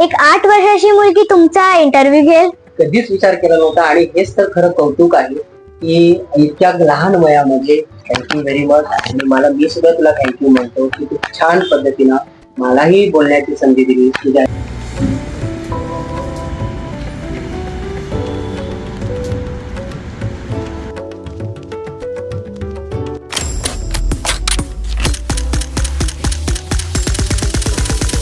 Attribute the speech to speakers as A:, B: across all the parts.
A: एक आठ वर्षाची मुलगी तुमचा इंटरव्ह्यू घेईल?
B: कधीच विचार केला नव्हता आणि हेच तर खरं कौतुक आहे की इतक्या लहान वयामध्ये थँक्यू व्हेरी मच आणि मला मी सुद्धा तुला थँक्यू म्हणतो की तू छान पद्धतीनं मलाही बोलण्याची संधी दिली. तुझ्या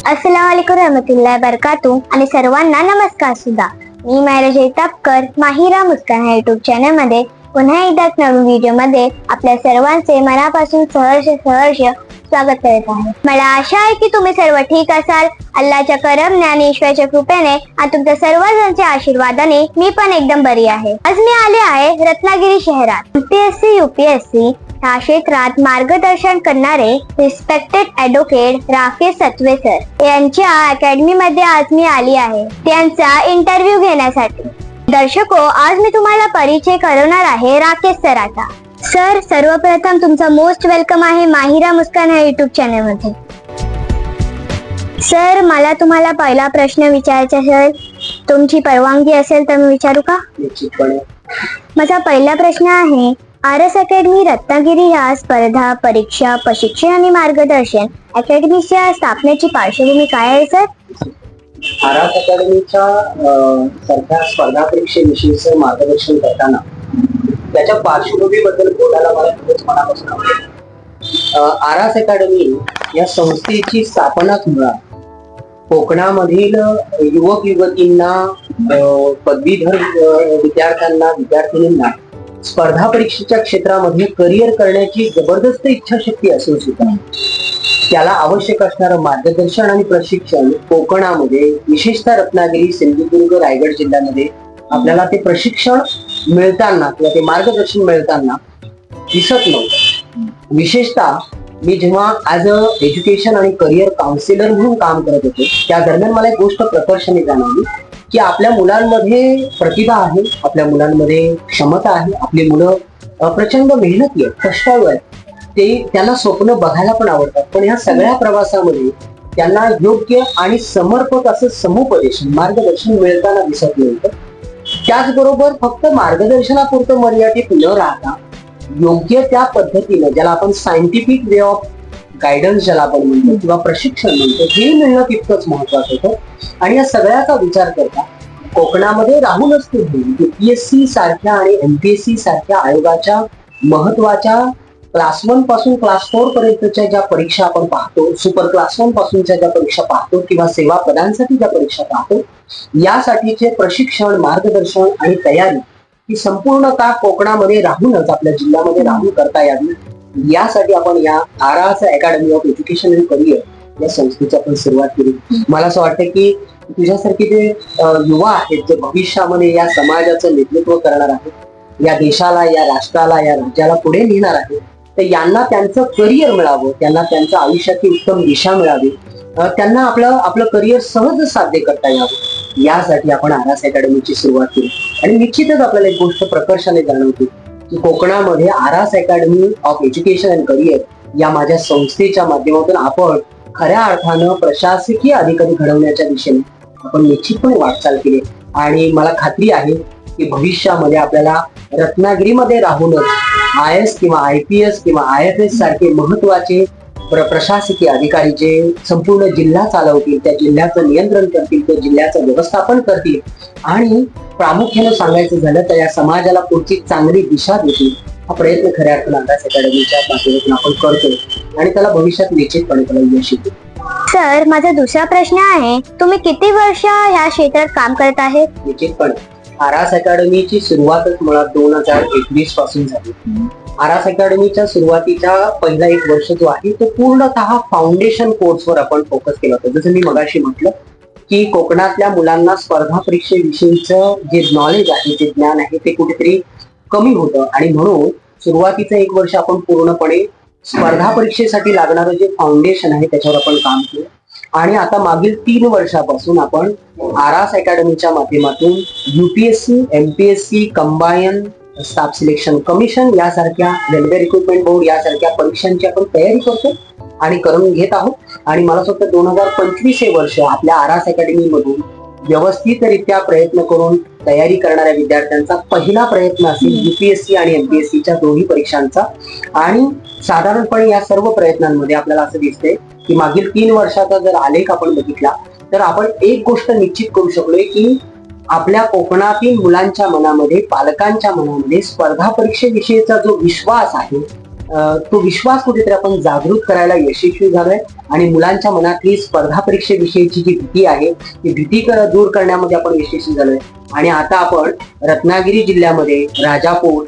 A: अस्सलाम रहमतुल्लाह बरकातू आणि सर्वांना नमस्कार सुद्धा. मी मायरा जैतापकर माहिरा मुस्कान ह्या युट्यूब चॅनलमध्ये पुन्हा एकदा नवीन व्हिडिओमध्ये आपल्या सर्वांचे मनापासून सहर्ष सहर्ष स्वागत करत आहे. मला आशा आहे की तुम्ही सर्व ठीक असाल. अल्लाच्या करम आणि ईश्वराच्या कृपेने आणि तुमच्या सर्वजणच्या आशीर्वादाने मी पण एकदम बरी आहे. आज मी आले आहे रत्नागिरी शहरात. युपीएससी युपीएससी ह्या क्षेत्रात मार्गदर्शन करणारे respected advocate Rakesh Satve sir यांच्या अकॅडमी मध्ये आज मी आली आहे. त्यांचा इंटरव्ह्यू घेण्यासाठी. दर्शको आज मी तुम्हाला परिचय करवणार आहे राकेश सराचा सर सर्वप्रथम तुमचा मोस्ट वेलकम आहे माहिरा मुस्कान या युट्यूब चॅनलमध्ये. सर मला तुम्हाला पहिला प्रश्न विचारायचा असेल तुमची परवानगी असेल तर मी विचारू का? माझा पहिला प्रश्न आहे आर एस अकॅडमी रत्नागिरी ह्या स्पर्धा परीक्षा प्रशिक्षण आणि मार्गदर्शन अकॅडमीच्या स्थापनेची पार्श्वभूमी काय आहे सर?
B: आरास अकॅडमीच्या सध्या स्पर्धा परीक्षेविषयीचं मार्गदर्शन करताना त्याच्या पार्श्वभूमीबद्दल बोलायला मला खूपच मनापासून आवडेल. आरास अकॅडमी या संस्थेची स्थापनाच मुळात कोकणामधील युवक युवतींना पदवीधर विद्यार्थ्यांना विद्यार्थिनींना स्पर्धा परीक्षेच्या क्षेत्रामध्ये करिअर करण्याची जबरदस्त इच्छाशक्ती असून सुद्धा त्याला आवश्यक असणारं मार्गदर्शन आणि प्रशिक्षण कोकणामध्ये विशेषतः रत्नागिरी सिंधुदुर्ग रायगड जिल्ह्यामध्ये आपल्याला ते प्रशिक्षण मिळताना किंवा ते मार्गदर्शन मिळताना दिसत नव्हतं. विशेषतः मी जेव्हा ऍज अ एज्युकेशन आणि करिअर काउन्सिलर म्हणून काम करत होते त्या दरम्यान मला एक गोष्ट प्रकर्षाने जाणवली. की आपल्या मुलांमध्ये प्रतिभा आहे आपल्या मुलांमध्ये क्षमता आहे आपली मुलं प्रचंड मेहनती आहेत कष्टाळू आहेत. ते त्यांना स्वप्न बघायला पण आवडतात. पण या सगळ्या प्रवासामध्ये त्यांना योग्य आणि समर्पक असं समुपदेशन मार्गदर्शन मिळताना दिसत नव्हतं. त्याचबरोबर फक्त मार्गदर्शनापुरतं मर्यादित न राहता योग्य त्या पद्धतीनं ज्याला आपण सायंटिफिक वे ऑफ गायडन्स ज्याला आपण म्हणतो किंवा प्रशिक्षण म्हणतो हे मिळणं तितकंच महत्वाचं होतं. आणि या सगळ्याचा विचार करता कोकणामध्ये राहूनच तुम्ही युपीएससी सारख्या आणि एमपीएससी सारख्या आयोगाच्या महत्त्वाच्या क्लास वनपासून क्लास फोर पर्यंतच्या ज्या परीक्षा आपण पाहतो सुपर क्लास वन पासूनच्या ज्या परीक्षा पाहतो किंवा सेवा पदांसाठी ज्या परीक्षा पाहतो यासाठीचे प्रशिक्षण मार्गदर्शन आणि तयारी ही संपूर्ण का कोकणामध्ये राहूनच आपल्या जिल्ह्यामध्ये राहून करता यावी? यासाठी आपण या Aras academy of education and career या संस्थेची आपण सुरुवात केली. मला असं वाटतं की तुझ्यासारखे जे युवा आहेत जे भविष्यामध्ये या समाजाचं नेतृत्व करणार आहेत या देशाला या राष्ट्राला या राज्याला पुढे नेणार आहेत तर यांना त्यांचं करिअर मिळावं त्यांना त्यांचं आयुष्याची उत्तम दिशा मिळावी त्यांना आपलं आपलं करिअर सहज साध्य करता यावं. यासाठी आपण आरास अकॅडमीची सुरुवात केली. आणि निश्चितच आपल्याला एक गोष्ट प्रकर्षाने जाणवते. की कोकणामध्ये Aras academy of education and career या माझ्या संस्थेच्या माध्यमातून आपण खऱ्या अर्थानं प्रशासकीय अधिकारी घडवण्याच्या दिशेने आपण निश्चितपणे वाटचाल केली. आणि मला खात्री आहे की भविष्यामध्ये आपल्याला रत्नागिरीमध्ये राहूनच आय एस किंवा आय पी एस किंवा आय एफ एस सारखे महत्त्वाचे प्र- प्रशासकीय अधिकारी जे संपूर्ण जिल्हा चालवतील त्या जिल्ह्याचं नियंत्रण करतील त्या जिल्ह्याचं व्यवस्थापन करतील आणि प्रामुख्याने सांगायचं झालं तर या समाजाला पुढची चांगली दिशा देतील हा प्रयत्न खऱ्या अर्थानं अभ्यास अकॅडमीच्या माध्यमातून आपण करतो आणि त्याला भविष्यात निश्चितपणे त्याला यश येते
A: सर माझा दुसरा प्रश्न आहे तुम्ही किती वर्ष ह्या क्षेत्रात काम करत आहे
B: निश्चितपणे. आरास अकॅडमीची सुरुवातच मुळात दोन हजार एकवीसपासून झाली. आरास अकॅडमीच्या सुरुवातीचा पहिला एक वर्ष जो आहे तो पूर्णतः फाउंडेशन कोर्सवर आपण फोकस केला होता. जसं मी मगाशी म्हटलं की कोकणातल्या मुलांना स्पर्धा परीक्षेविषयीचं जे नॉलेज आहे जे ज्ञान आहे ते कुठेतरी कमी होतं. आणि म्हणून सुरुवातीचं एक वर्ष आपण पूर्णपणे स्पर्धा परीक्षेसाठी लागणारं जे फाउंडेशन आहे त्याच्यावर आपण काम केलं. आणि आता मागील तीन वर्षापासून आपण आरास अकॅडमीच्या माध्यमातून UPSC MPSC combined staff selection commission यासारख्या रेल्वे रिक्रुटमेंट बोर्ड यासारख्या परीक्षांची आपण तयारी करतो आणि करून घेत आहोत. आणि मला असं वाटतं दोन हजार पंचवीस हे वर्ष आपल्या आरास अकॅडमी मधून व्यवस्थितरित्या प्रयत्न करून तयारी करणाऱ्या विद्यार्थ्यांचा पहिला प्रयत्न असेल युपीएससी आणि एमपीएससीच्या दोन्ही परीक्षांचा. आणि साधारणपणे या सर्व प्रयत्नांमध्ये आपल्याला असं दिसतंय की मागील तीन वर्षाचा जर आलेख आपण बघितला तर आपण एक गोष्ट निश्चित करू शकलोय की आपल्या कोकणातील मुलांच्या मनामध्ये पालकांच्या मनामध्ये स्पर्धा परीक्षेविषयीचा जो विश्वास आहे तो विश्वास कुठेतरी आपण जागृत करायला यशस्वी झालोय. आणि मुलांच्या मनातली स्पर्धा परीक्षेविषयीची जी भीती आहे ती भीती दूर करण्यामध्ये आपण यशस्वी झालोय. आणि आता आपण रत्नागिरी जिल्ह्यामध्ये राजापूर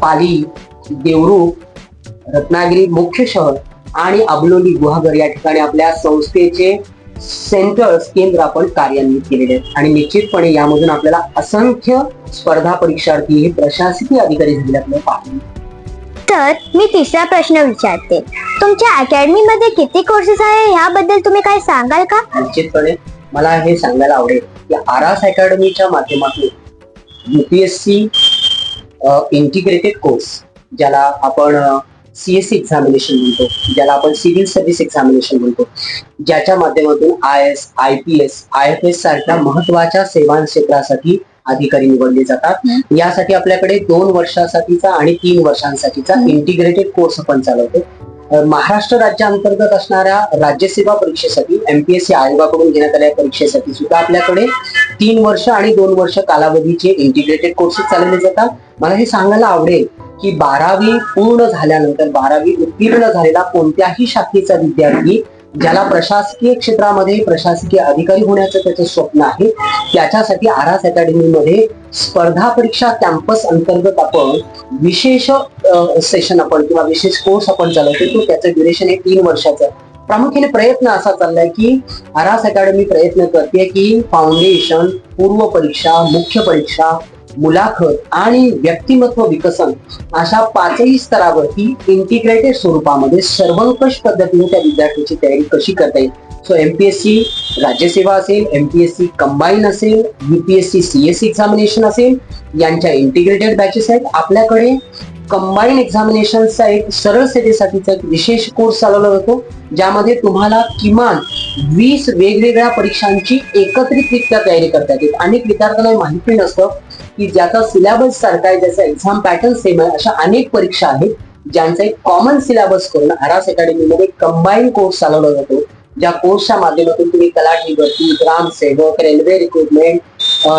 B: पाली देवरूख रत्नागिरी मुख्य शहर आणि अबलोली गुहागर या ठिकाणी आपल्या संस्थेचे सेंटर्स केंद्र आपण कार्यान्वित केलेले आहेत. आणि निश्चितपणे यामधून आपल्याला असंख्य स्पर्धा परीक्षार्थी हे प्रशासकीय अधिकारी झालेले आपल्याला पाहायला
A: तर मी तिसरा प्रश्न विचारते. तुमच्या अकॅडमी मध्ये किती कोर्सेस आहे याबद्दल तुम्ही काय सांगाल का?
B: निश्चितपणे मला हे सांगायला आवडेल की आरास अकॅडमीच्या माध्यमातून युपीएससी इंटिग्रेटेड कोर्स ज्याला आपण सीएससी एक्झामिनेशन म्हणतो ज्याला आपण सिव्हिल सर्व्हिस एक्झामिनेशन म्हणतो. ज्याच्या माध्यमातून I S I P S I F S सारख्या महत्त्वाच्या सेवा क्षेत्रासाठी अधिकारी निवडले जातात. यासाठी आपल्याकडे दोन वर्षासाठीचा आणि तीन वर्षांसाठीचा. इंटिग्रेटेड कोर्स आपण चालवतो. महाराष्ट्र राज्याअंतर्गत असणाऱ्या राज्यसेवा परीक्षेसाठी एमपीएससी आयोगाकडून घेण्यात आलेल्या परीक्षेसाठी सुद्धा आपल्याकडे तीन वर्ष आणि दोन वर्ष कालावधीचे इंटिग्रेटेड कोर्सेस चालवले जातात. मला हे सांगायला आवडेल की बारावी पूर्ण झाल्यानंतर बारावी उत्तीर्ण झालेला कोणत्याही शाखेचा विद्यार्थी ज्याला प्रशासकीय क्षेत्रामध्ये प्रशासकीय अधिकारी होण्याचं त्याचं स्वप्न आहे त्याच्यासाठी आरास अकॅडमीमध्ये स्पर्धा परीक्षा कॅम्पस अंतर्गत आपण विशेष सेशन आपण किंवा विशेष कोर्स आपण चालवतो तो त्याचं ड्युरेशन आहे तीन वर्षाचं. प्रामुख्याने प्रयत्न असा चाललाय की आरास अकॅडमी प्रयत्न करते की फाउंडेशन पूर्व परीक्षा मुख्य परीक्षा मुलाखत आणि व्यक्तिमत्व विकसन अशा पाचही स्तरावरती इंटिग्रेटेड स्वरूपामध्ये सर्वंकष पद्धतीने त्या विद्यार्थ्याची तयारी कशी करता येईल? सो एमपीएससी राज्यसेवा असेल एमपीएससी कंबाईन असेल युपीएससी सीएससी एक्झामिनेशन असेल यांच्या इंटिग्रेटेड बॅचेस आहेत. आपल्याकडे कंबाईन एक्झामिनेशनचा एक सरळ सेवेसाठीचा एक विशेष कोर्स चालवला जातो ज्यामध्ये तुम्हाला किमान वीस वेगवेगळ्या परीक्षांची एकत्रितरित्या तयारी करता येते. अनेक विद्यार्थ्यांना माहिती नसतं की ज्याचा सिलेबस सारखा आहे ज्याचा एक्झाम पॅटर्न सेम आहे अशा अनेक परीक्षा आहेत ज्यांचा एक कॉमन सिलेबस करून आरास अकॅडमीमध्ये कंबाईन कोर्स चालवला जातो. ज्या कोर्सच्या माध्यमातून तुम्ही तलाठी भरती ग्रामसेवक रेल्वे रिक्रुटमेंट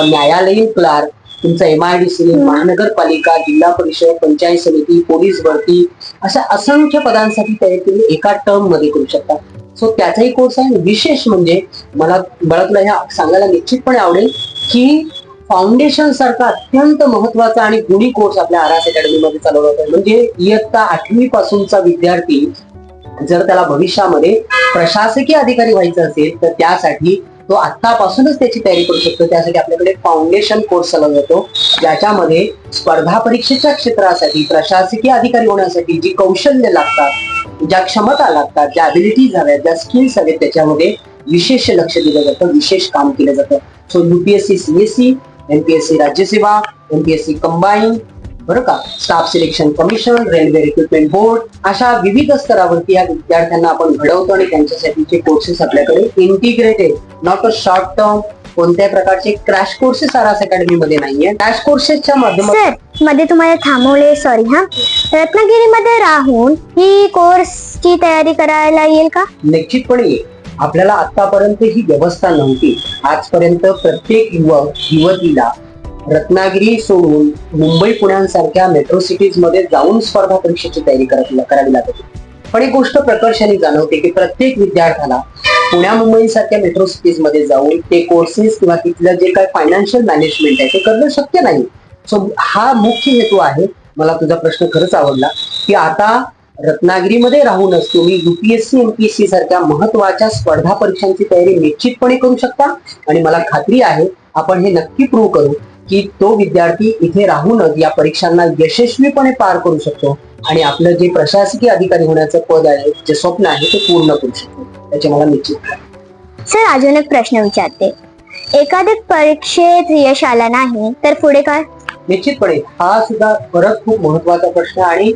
B: न्यायालयीन क्लार्क तुमचा एमआयडीसी महानगरपालिका जिल्हा परिषद पंचायत समिती पोलीस भरती अशा असंख्य पदांसाठी तयारी तुम्ही एका टर्ममध्ये करू शकता. सो त्याचाही कोर्स आहे. विशेष म्हणजे मला मला तुला ह्या सांगायला निश्चितपणे आवडेल की फाउंडेशन सारखा अत्यंत महत्त्वाचा आणि गुणी कोर्स आपल्या आरास अकॅडमी मध्ये चालवला जातो म्हणजे इयत्ता आठवी पासूनचा विद्यार्थी जर त्याला भविष्यामध्ये प्रशासकीय अधिकारी व्हायचं असेल तर त्यासाठी तो आत्तापासूनच त्याची तयारी करू शकतो. त्यासाठी आपल्याकडे फाउंडेशन कोर्स चालवला जातो. ज्याच्यामध्ये स्पर्धा परीक्षेच्या क्षेत्रासाठी प्रशासकीय अधिकारी होण्यासाठी जी कौशल्य लागतात ज्या क्षमता लागतात ज्या अबिलिटीज हव्यात ज्या स्किल्स हव्यात त्याच्यामध्ये विशेष लक्ष दिलं जातं विशेष काम केलं जातं. सो युपीएससी सीएससी एमपीएससी राज्यसेवा एमपीएससी कंबाईन बरं का? Staff selection commission railway recruitment board अशा विविध स्तरावरती या विद्यार्थ्यांना आपण घडवतो आणि त्यांच्यासाठीचे कोर्सेस आपल्याकडे integrated not a short term कोणत्याही प्रकारचे क्रॅश कोर्सेस आरास अकॅडमी मध्ये नाहीये. क्रॅश कोर्सेसच्या माध्यमातून
A: सरमध्ये तुम्हाला थांबवले सॉरी हा. रत्नागिरीमध्ये राहून ही कोर्सची तयारी करायला येईल का?
B: निश्चितपणे येईल. आपल्याला आतापर्यंत ही व्यवस्था नव्हती. आजपर्यंत प्रत्येक युवक युवतीला रत्नागिरी सोडून मुंबई पुण्यासारख्या मेट्रो सिटीजमध्ये जाऊन स्पर्धा परीक्षेची तयारी करावी लागत होती. पण एक गोष्ट प्रकर्षाने जाणवते की प्रत्येक विद्यार्थ्याला पुण्या मुंबई सारख्या मेट्रो सिटीजमध्ये जाऊन ते कोर्सेस किंवा तिथलं जे काही फायनान्शियल मॅनेजमेंट आहे ते करणं शक्य नाही. सो हा मुख्य हेतू आहे. मला तुझा प्रश्न खरंच आवडला की आता रत्नागिरीमध्ये राहूनच तुम्ही युपीएससी एमपीएससी सारख्या महत्त्वाच्या स्पर्धा परीक्षांची तयारी निश्चितपणे करू शकता. आणि मला खात्री आहे आपण हे नक्की प्रूव्ह करू की तो विद्यार्थी इथे राहूनच या परीक्षांना यशस्वीपणे पार करू शकतो आणि आपलं जे प्रशासकीय अधिकारी होण्याचं पद आहे जे स्वप्न आहे ते पूर्ण करू शकतो. त्याचे मला निश्चित.
A: सर अजून एक प्रश्न विचारते. एखाद्या परीक्षेत यश आला नाही तर पुढे काय?
B: निश्चितपणे हा सुद्धा परत खूप महत्त्वाचा प्रश्न आणि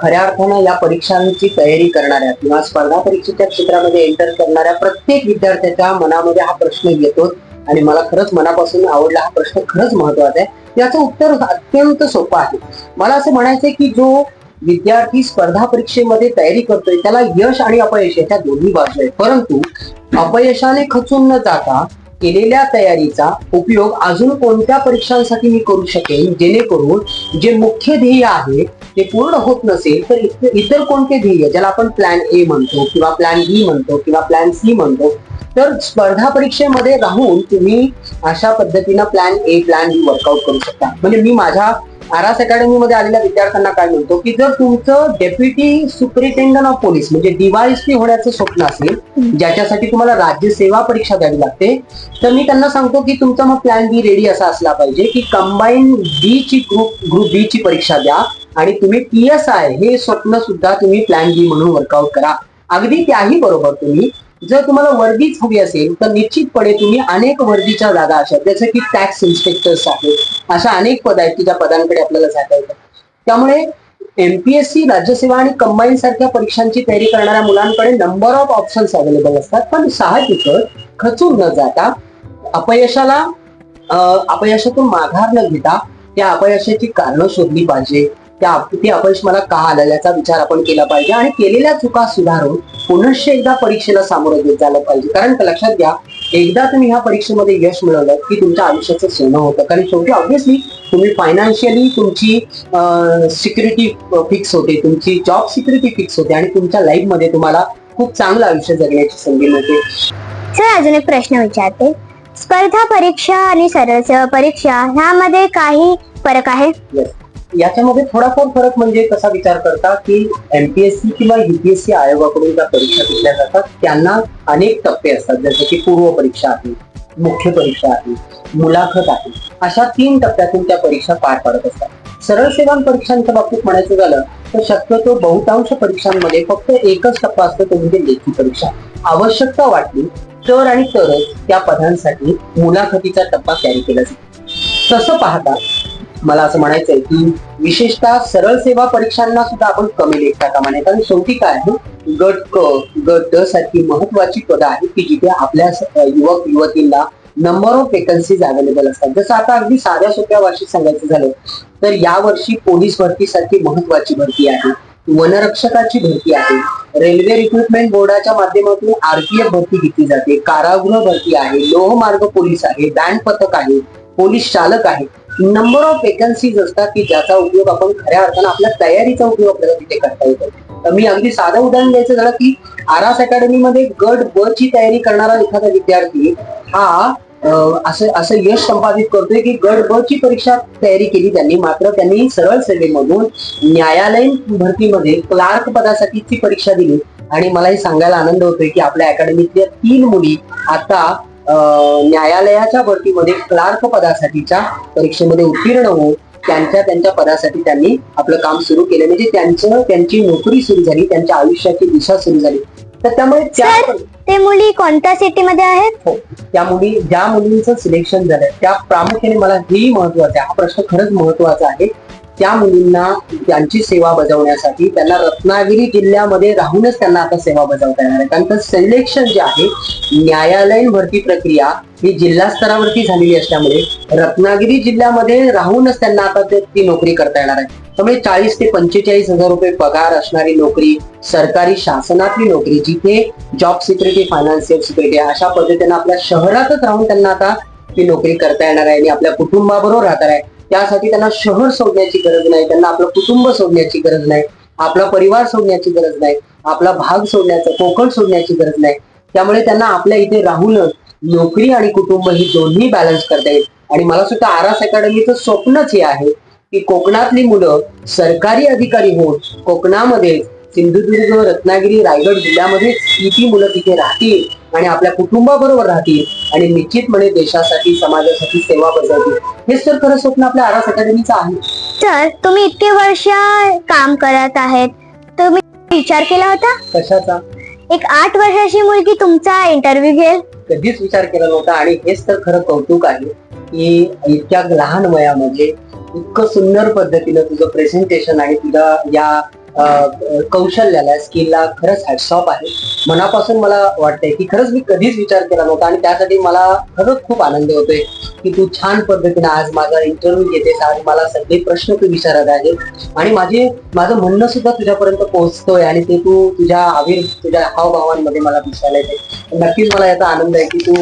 B: खऱ्या अर्थानं या परीक्षांची तयारी करणाऱ्या किंवा स्पर्धा परीक्षेच्या क्षेत्रामध्ये एंटर करणाऱ्या प्रत्येक विद्यार्थ्याच्या मनामध्ये हा प्रश्न येतो. आणि मला खरंच मनापासून आवडला हा प्रश्न खरंच महत्त्वाचा आहे. याचं उत्तर अत्यंत सोपं आहे. मला असं म्हणायचंय की जो विद्यार्थी स्पर्धा परीक्षेमध्ये तयारी करतोय त्याला यश आणि अपयश याच्या दोन्ही बाजू आहेत. परंतु अपयशाने खचून न जाता केलेल्या तयारीचा उपयोग अजून कोणत्या परीक्षांसाठी मी करू शकेन? जेणेकरून जे मुख्य ध्येय आहे ते पूर्ण होत नसेल तर इतर कोणते ध्येय ज्याला आपण प्लॅन ए म्हणतो किंवा प्लॅन बी म्हणतो किंवा प्लॅन सी म्हणतो तर स्पर्धा परीक्षेमध्ये राहून तुम्ही अशा पद्धतीनं plan A plan B workout करू शकता. म्हणजे मी माझ्या आरास अकॅडमीमध्ये आलेल्या विद्यार्थ्यांना काय म्हणतो की जर तुमचं डेप्युटी सुपरिटेंडंट ऑफ पोलीस म्हणजे डीवायएसपी होण्याचं स्वप्न असेल ज्याच्यासाठी तुम्हाला राज्य सेवा परीक्षा द्यावी लागते तर मी त्यांना सांगतो की तुमचा मग प्लॅन बी रेडी असा असला पाहिजे की कंबाईन बी ची ग्रुप ग्रुप बी ची परीक्षा द्या आणि तुम्ही पी एस आय हे स्वप्न सुद्धा तुम्ही प्लॅन बी म्हणून वर्कआउट करा. अगदी त्याही बरोबर तुम्ही जर तुम्हाला वर्दीच हवी असेल तर निश्चितपणे तुम्ही अनेक वर्दीच्या जागा अशा जसं की टॅक्स इन्स्पेक्टर्स आहेत. अशा अनेक पद आहेत की ज्या पदांकडे आपल्याला जाता येतात त्यामुळे एमपीएससी राज्यसेवा आणि कंबाईन सारख्या परीक्षांची तयारी करणाऱ्या मुलांकडे नंबर ऑफ ऑप्शन्स अवेलेबल असतात. पण साहजिकच खचून न जाता अपयशाला अपयशातून माघार न घेता त्या अपयशाची कारणं शोधली पाहिजे. त्या ते अपयश मला का आलं याचा विचार आपण केला पाहिजे आणि केलेल्या चुका सुधारून पुनश्च एकदा परीक्षेला सामोरं घेत झालं पाहिजे. कारण लक्षात घ्या एकदा तुम्ही ह्या परीक्षेमध्ये यश मिळवलं की तुमच्या आयुष्याचं सोनं होतं. कारण शेवटी ऑब्व्हियसली तुम्ही फायनान्शियली तुमची सिक्युरिटी फिक्स होते तुमची जॉब सिक्युरिटी फिक्स होते आणि तुमच्या लाईफमध्ये तुम्हाला खूप चांगलं आयुष्य जगण्याची संधी मिळते.
A: सर अजून एक प्रश्न विचारते. स्पर्धा परीक्षा आणि सरळ परीक्षा ह्यामध्ये काही फरक आहे.
B: याच्यामध्ये थोडाफार फरक म्हणजे कसा विचार करता की एमपीएससी किंवा युपीएससी आयोगाकडून ज्या परीक्षा घेतल्या जातात त्यांना अनेक टप्पे असतात. जसे की पूर्व परीक्षा आहे मुख्य परीक्षा आहे मुलाखत आहे. अशा तीन टप्प्यातून त्या परीक्षा पार पाडत असतात. सरळ सेवा परीक्षांच्या बाबतीत म्हणायचं झालं तर शक्यतो बहुतांश परीक्षांमध्ये फक्त एकच टप्पा असतो तो म्हणजे लेखी परीक्षा. आवश्यकता वाटली तर आणि तरच त्या पदांसाठी मुलाखतीचा टप्पा कॅरी केला जातो. तसं पाहता मला असं म्हणायचंय की विशेषतः सरळ सेवा परीक्षांना सुद्धा आपण कमी लेखता का म्हणे. कारण शेवटी काय आहे गट क गट ड सारखी महत्वाची पदं आहेत की जिथे आपल्या युवक युवतींना नंबर ऑफ वेकन्सीज अवेलेबल असतात. जसं आता अगदी साध्या सोप्या भाषेत सांगायचं झालं तर यावर्षी पोलीस भरतीसारखी महत्वाची भरती आहे. वनरक्षकाची भरती आहे. रेल्वे रिक्रुटमेंट बोर्डाच्या माध्यमातून आरपीएफ भरती घेतली जाते. कारागृह भरती आहे. लोहमार्ग पोलीस आहे. बँड पथक आहे. पोलीस चालक आहे. नंबर ऑफ वेकन्सीज असतात की ज्याचा उपयोग आपण खऱ्या अर्थानं आपल्या तयारीचा उपयोग आपल्याला तिथे करता येतो. तर मी अगदी साधं उदाहरण द्यायचं झालं की आरास अकॅडमीमध्ये गट ब ची तयारी करणारा एखादा विद्यार्थी हा असं असं यश संपादित करतोय की गट ब ची परीक्षा तयारी केली त्यांनी. मात्र त्यांनी सरळ सेवेमधून न्यायालयीन भरतीमध्ये क्लार्क पदासाठीची परीक्षा दिली. आणि मला हे सांगायला आनंद होतोय की आपल्या अकॅडमीतल्या तीन मुली आता न्यायालयाच्या भरतीमध्ये क्लार्क पदासाठीच्या परीक्षेमध्ये उत्तीर्ण होऊन त्यांच्या त्यांच्या पदासाठी त्यांनी आपलं काम सुरू केलं. म्हणजे त्यांचं त्यांची नोकरी सुरू झाली त्यांच्या आयुष्याची दिशा सुरू झाली. तर त्यामुळे त्या
A: ते मुली कोणत्या सिटीमध्ये आहेत?
B: हो त्या मुली ज्या मुलींचं सिलेक्शन झालंय त्या प्रामुख्याने मला हेही महत्वाचं आहे हा प्रश्न खरंच महत्त्वाचा आहे. त्या मुलींना त्यांची सेवा बजावण्यासाठी त्यांना रत्नागिरी जिल्ह्यामध्ये राहूनच त्यांना आता सेवा बजावता येणार आहे. कारण सिलेक्शन जे आहे न्यायालयीन भरती प्रक्रिया ही जिल्हा स्तरावरती झालेली असल्यामुळे रत्नागिरी जिल्ह्यामध्ये राहूनच त्यांना आता ते- ती नोकरी करता येणार आहे. त्यामुळे चाळीस ते पंचेचाळीस हजार रुपये पगार असणारी नोकरी सरकारी शासनातली नोकरी जिथे जॉब सिक्युरिटी फायनान्शियल सिक्युरिटी अशा पद्धतीने आपल्या शहरातच राहून त्यांना आता ती नोकरी करता येणार आहे आणि आपल्या कुटुंबाबरोबर राहणार आहे. त्यासाठी त्यांना शहर सोडण्याची गरज नाही त्यांना आपलं कुटुंब सोडण्याची गरज नाही आपला परिवार सोडण्याची गरज नाही आपला भाग सोडण्याचा कोकण सोडण्याची गरज नाही. त्यामुळे त्यांना आपल्या इथे राहूनच नोकरी आणि कुटुंब ही दोन्ही बॅलन्स करता येईल. आणि मला सुद्धा आरास अकॅडमीचं स्वप्नच हे आहे की कोकणातली मुलं सरकारी अधिकारी होऊन कोकणामध्ये सिंधुदुर्ग रत्नागिरी रायगड जिल्ह्यामध्ये किती मुलं तिथे राहतील? आणि आपल्या कुटुंबाबरोबर राहतील आणि निश्चितपणे देशासाठी समाजासाठी सेवा बजावतील हेच तर खरं स्वप्न आपल्या आरास अकॅडमीचं आहे.
A: सर तुम्ही इतके वर्ष काम करत आहेत. तुम्ही विचार केला होता?
B: कशाचा?
A: एक आठ वर्षाची मुलगी तुमचा इंटरव्ह्यू घेईल.
B: कधीच विचार केला नव्हता आणि हेच तर खरं कौतुक आहे की इतक्या लहान वयामध्ये इतकं सुंदर पद्धतीनं तुझं प्रेझेंटेशन आहे तुझ्या या कौशल्याला स्किलला खरंच हॅटसॉप आहे. मनापासून मला वाटतंय की खरंच मी कधीच विचार केला नव्हता आणि त्यासाठी मला खरंच खूप आनंद होतोय की तू छान पद्धतीने आज माझा इंटरव्ह्यू घेतेस आज मला सगळे प्रश्न तू विचारत आहे. आणि माझे माझं म्हणणं सुद्धा तुझ्यापर्यंत पोहोचतोय आणि ते तू तुझ्या आविर तुझ्या हावभावांमध्ये मला दिसायला येते नक्कीच मला याचा आनंद आहे की तू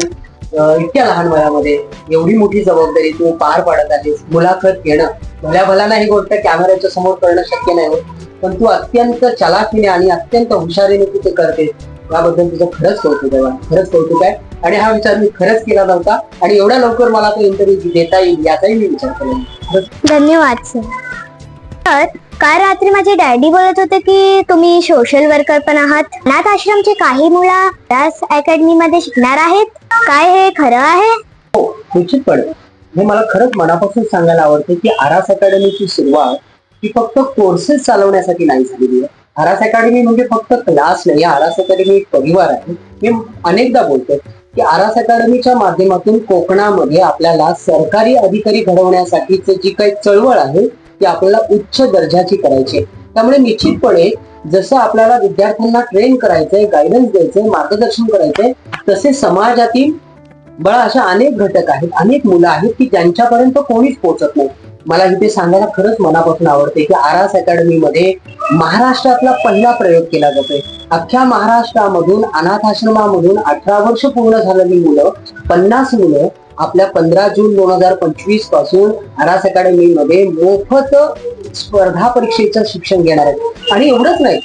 B: इतक्या लहान वयामध्ये एवढी मोठी जबाबदारी तू पार पाडत आहेस. मुलाखत घेणं भल्या भला ही गोष्ट कॅमेऱ्याच्या समोर करणं शक्य नाही होत. पण तू अत्यंत चलाखीने आणि अत्यंत हुशारीने तू ते करतेस. याबद्दल तुझं खरंच कौतुक आहे. खरंच कौतुक आहे. आणि हा विचार मी खरंच केला नव्हता. आणि एवढ्या लवकर मला तो इंटरव्ह्यू देता येईल याचाही मी विचार केला नाही.
A: धन्यवाद सर तर काल रात्री माझे डॅडी बोलत होते की तुम्ही सोशल वर्कर पण आहात. अनाथ आश्रमची काही मुलं अकॅडमी मध्ये शिकणार आहेत. काय हे खरं आहे?
B: हो निश्चितपणे. हे मला खरंच मनापासून सांगायला आवडते की आरास अकॅडमीची सुरुवात ही फक्त कोर्सेस चालवण्यासाठी नाही झालेली आहे आरास अकॅडमी म्हणजे फक्त क्लास नाही आरास अकॅडमी एक परिवार आहे मी अनेकदा बोलतोय की आरास अकॅडमीच्या माध्यमातून कोकणामध्ये आपल्याला सरकारी अधिकारी घडवण्यासाठीचे जी काही चळवळ आहे ती आपल्याला उच्च दर्जाची करायची आहे. त्यामुळे निश्चितपणे जसं आपल्याला विद्यार्थ्यांना ट्रेन करायचंय गायडन्स द्यायचंय मार्गदर्शन करायचंय तसे समाजातील बळा अशा अनेक घटक आहेत अनेक मुलं आहेत की ज्यांच्यापर्यंत कोणीच पोहोचत नाही. मला इथे सांगायला खरंच मनापासून आवडते की आरास अकॅडमीमध्ये महाराष्ट्रातला पहिला प्रयोग केला जातोय. अख्ख्या महाराष्ट्रामधून अनाथ आश्रमामधून अठरा वर्ष पूर्ण झालेली मुलं पन्नास मुलं आपल्या पंधरा जून दोन हजार पंचवीसपासून आरास अकॅडमीमध्ये मोफत स्पर्धा परीक्षेचं शिक्षण घेणार आहेत. आणि एवढंच नाही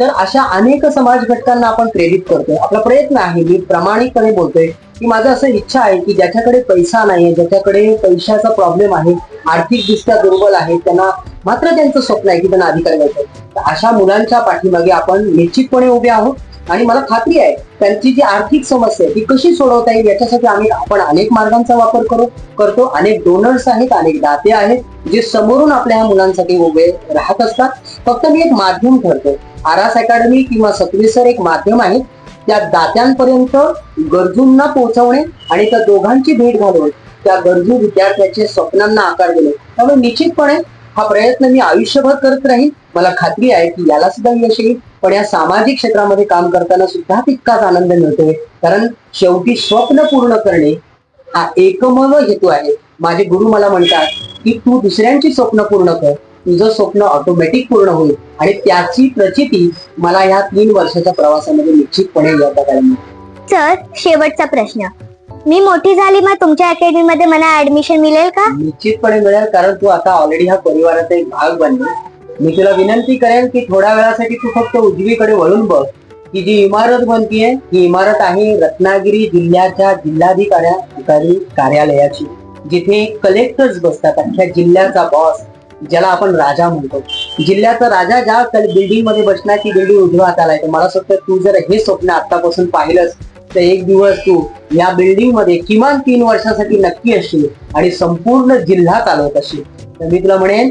B: तर अशा अनेक समाज घटकांना आपण प्रेरित करतोय. आपला प्रयत्न आहे मी प्रामाणिकपणे बोलतोय की माझं असं इच्छा आहे की ज्याच्याकडे पैसा नाहीये ज्याच्याकडे पैशाचा प्रॉब्लेम आहे आर्थिकदृष्ट्या दुर्बल आहे त्यांना मात्र त्यांचं स्वप्न आहे की त्यांना अधिकार मिळतो. तर अशा मुलांच्या पाठीमागे आपण निश्चितपणे उभे आहोत. आणि मला खात्री आहे त्यांची जी आर्थिक समस्या आहे ती कशी सोडवता येईल याच्यासाठी आम्ही आपण अनेक मार्गांचा वापर करू करतो. अनेक डोनर्स आहेत अनेक दाते आहेत जे समोरून आपल्या ह्या मुलांसाठी उभे राहत असतात. फक्त मी एक माध्यम ठरतो. आरास अकॅडमी किंवा सत्वेसर एक माध्यम आहे. त्या दात्यांपर्यंत गरजूंना पोहोचवणे आणि त्या दोघांची भेट घालून त्या गरजू विद्यार्थ्याचे स्वप्नांना आकार देणे. त्यामुळे निश्चितपणे हा प्रयत्न मी आयुष्यभर करत राहील मला खात्री आहे की याला सुद्धा यश येईल. पण या सामाजिक क्षेत्रामध्ये काम करताना सुद्धा तितकाच आनंद मिळतोय कारण शेवटी स्वप्न पूर्ण करणे हा एकमेव हेतू आहे. माझे गुरु मला म्हणतात की तू दुसऱ्यांची स्वप्न पूर्ण कर. तुझं स्वप्न ऑटोमॅटिक पूर्ण होईल. आणि त्याची प्रचिती मला या तीन वर्षाच्या प्रवासामध्ये निश्चितपणे या प्रकारे मिळते.
A: सर शेवटचा प्रश्न. मी मोठी झाली मग तुमच्या अकॅडमी मध्ये मला ऍडमिशन मिळेल का?
B: निश्चितपणे मिळेल कारण तू आता ऑलरेडी ह्या परिवाराचा एक भाग बनले. मी तुला विनंती करेन की थोड्या वेळासाठी तू फक्त उजवीकडे वळून बघ की जी इमारत बनतीये ही इमारत आहे रत्नागिरी जिल्ह्याच्या जिल्हाधिकारी कार्यालयाची जिथे कलेक्टर्स बसतात अख्ख्या जिल्ह्याचा बॉस ज्याला आपण राजा म्हणतो. जिल्ह्याचा राजा ज्या बिल्डिंगमध्ये बसणार ती बिल्डिंग उजव्या हाताला आहे. तर मला असं वाटतं तू जर हे स्वप्न आतापासून पाहिलंस तर एक दिवस तू या बिल्डिंगमध्ये किमान तीन वर्षासाठी नक्की असशील आणि संपूर्ण जिल्हा चालवत असशील. तर मी तुला म्हणेन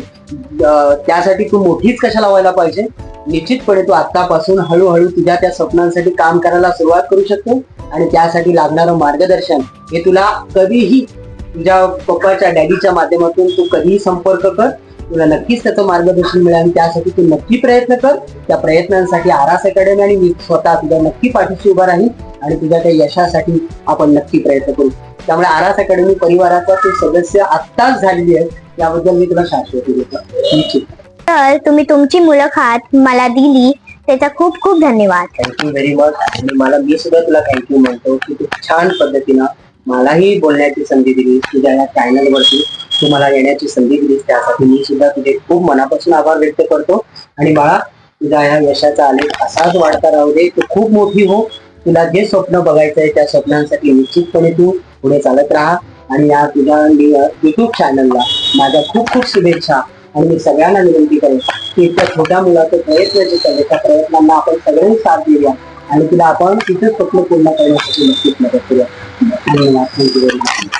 B: त्यासाठी तू मोठीच कशाला व्हायला पाहिजे? निश्चितपणे तू आतापासून हळूहळू तुझ्या त्या स्वप्नांसाठी काम करायला सुरुवात करू शकतो आणि त्यासाठी लागणारं मार्गदर्शन हे तुला कधीही तुझ्या पप्पाच्या डॅडीच्या माध्यमातून तू कधीही संपर्क कर. तुला नक्कीच त्याचं मार्गदर्शन मिळेल आणि त्यासाठी तू नक्की प्रयत्न कर. त्या प्रयत्नांसाठी आरास अकॅडमी आणि मी स्वतः तुझ्या नक्की पाठीशी उभा राहील आणि तुझ्या त्या यशासाठी आपण नक्की प्रयत्न करू. त्यामुळे आरास अकॅडमी परिवाराचा तू सदस्य आत्ताच झालेली आहे. याबद्दल मी तुला शाश्वती देतो. निश्चित.
A: तर तुम्ही तुमची मुलाखत मला दिली. त्याचा खूप खूप धन्यवाद.
B: थँक्यू व्हेरी मच आणि मला मी सुद्धा तुला थँक्यू म्हणतो की तू छान पद्धतीनं मलाही बोलण्याची संधी दिली. तुझ्या या चॅनल तुम्हाला तू मला येण्याची संधी दिली. त्यासाठी मी सुद्धा तुझे खूप मनापासून आभार व्यक्त करतो. आणि बाळा तुझा या यशाचा आलेख असाच वाढता राहू दे. तू खूप मोठी हो. तुला जे स्वप्न बघायचं आहे त्या स्वप्नांसाठी निश्चितपणे तू पुढे चालत राहा. आणि या तुझ्या युट्यूब चॅनलला माझ्या खूप खूप शुभेच्छा. आणि मी सगळ्यांना विनंती करेन की इतक्या छोट्या मुलाचे प्रयत्न जे चालले त्या प्रयत्नांना आपण सगळ्यांनी साथ देऊया. आणि तिला आपण तिचं स्वप्न पूर्ण करण्यासाठी नक्कीच मदत करूया. धन्यवाद. थँक्यू व्हेरी मच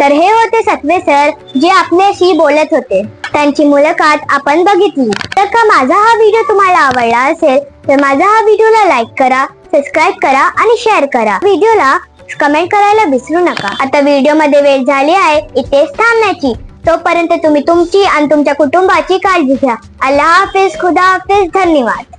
A: तर हे होते सत्वे सर जे आपल्याशी बोलत होते. त्यांची मुलाखत आपण बघितली. तर का माझा हा व्हिडिओ तुम्हाला आवडला असेल तर माझा हा व्हिडिओला लाईक करा सबस्क्राईब करा आणि शेअर करा. व्हिडिओला कमेंट करायला विसरू नका. आता व्हिडिओमध्ये वेळ झाली आहे इथेच थांबण्याची. तोपर्यंत तुम्ही तुमची आणि तुमच्या कुटुंबाची काळजी घ्या. अल्लाह हाफिज खुदा हाफिज धन्यवाद.